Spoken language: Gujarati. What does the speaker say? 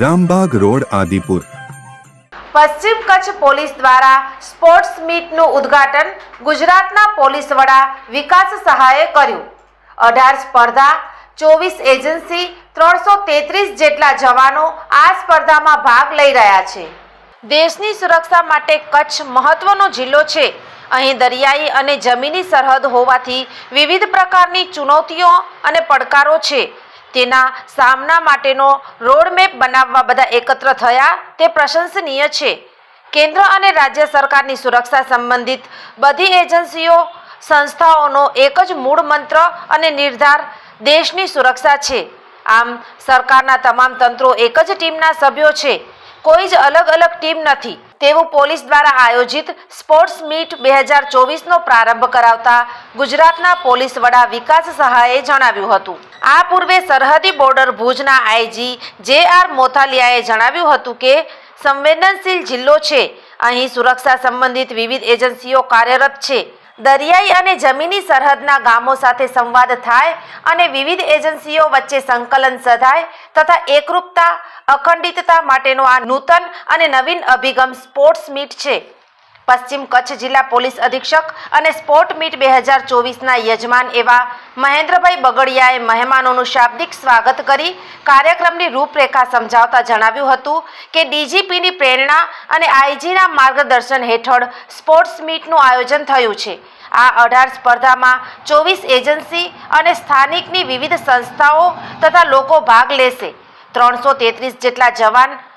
Rambagh road, Adipur. પશ્ચિમ કચ્છ પોલીસ દ્વારા સ્પોર્ટ્સ મીટનું ઉદ્ઘાટન ગુજરાતના પોલીસ વડા વિકાસ સહાયે કર્યું. અઢાર સ્પર્ધા, ચોવીસ એજન્સી, ત્રણસો તેત્રીસ જેટલા જવાનો આ સ્પર્ધામાં ભાગ લઈ રહ્યા છે. દેશની સુરક્ષા માટે કચ્છ મહત્વનો જિલ્લો છે. અહીં દરિયાઈ અને જમીની સરહદ હોવાથી વિવિધ પ્રકારની ચુનૌતીઓ અને પડકારો છે. તેના સામના માટેનો રોડમેપ બનાવવા બધા એકત્ર થયા, તે પ્રશંસનીય છે. કેન્દ્ર અને રાજ્ય સરકારની સુરક્ષા સંબંધિત બધી એજન્સીઓ, સંસ્થાઓનો એક જ મૂળ મંત્ર અને નિર્ધાર દેશની સુરક્ષા છે. આમ, સરકારના તમામ તંત્રો એક જ ટીમના સભ્યો છે. કોઈ જ અલગ અલગ ટીમ નથી. તેવું પોલીસ દ્વારા આયોજિત સ્પોર્ટ્સ મીટ બે હજાર ચોવીસનો પ્રારંભ કરાવતા ગુજરાતના પોલીસ વડા વિકાસ સહાયે જણાવ્યું હતું. આ પૂર્વે સરહદી બોર્ડર ભુજના આઈજી જે આર મોથાલિયાએ જણાવ્યું હતું કે સંવેદનશીલ જિલ્લો છે. અહીં સુરક્ષા સંબંધિત વિવિધ એજન્સીઓ કાર્યરત છે. દરિયાઈ અને જમીની સરહદના ગામો સાથે સંવાદ થાય અને વિવિધ એજન્સીઓ વચ્ચે સંકલન સધાય તથા એકરૂપતા, અખંડિતતા માટેનો આ નૂતન અને નવીન અભિગમ સ્પોર્ટ્સ મીટ છે. પશ્ચિમ કચ્છ જિલ્લા પોલીસ અધિક્ષક અને સ્પોર્ટ મીટ બે હજાર ચોવીસના યજમાન એવા મહેન્દ્રભાઈ બગડિયાએ મહેમાનોનું શાબ્દિક સ્વાગત કરી કાર્યક્રમની રૂપરેખા સમજાવતા જણાવ્યું હતું કે ડીજીપીની પ્રેરણા અને આઈજીના માર્ગદર્શન હેઠળ સ્પોર્ટ્સ મીટનું આયોજન થયું છે. આ અઢાર સ્પર્ધામાં ચોવીસ એજન્સી અને સ્થાનિકની વિવિધ સંસ્થાઓ તથા લોકો ભાગ લેશે. ત્રણસો તેત્રીસ જેટલા જવાન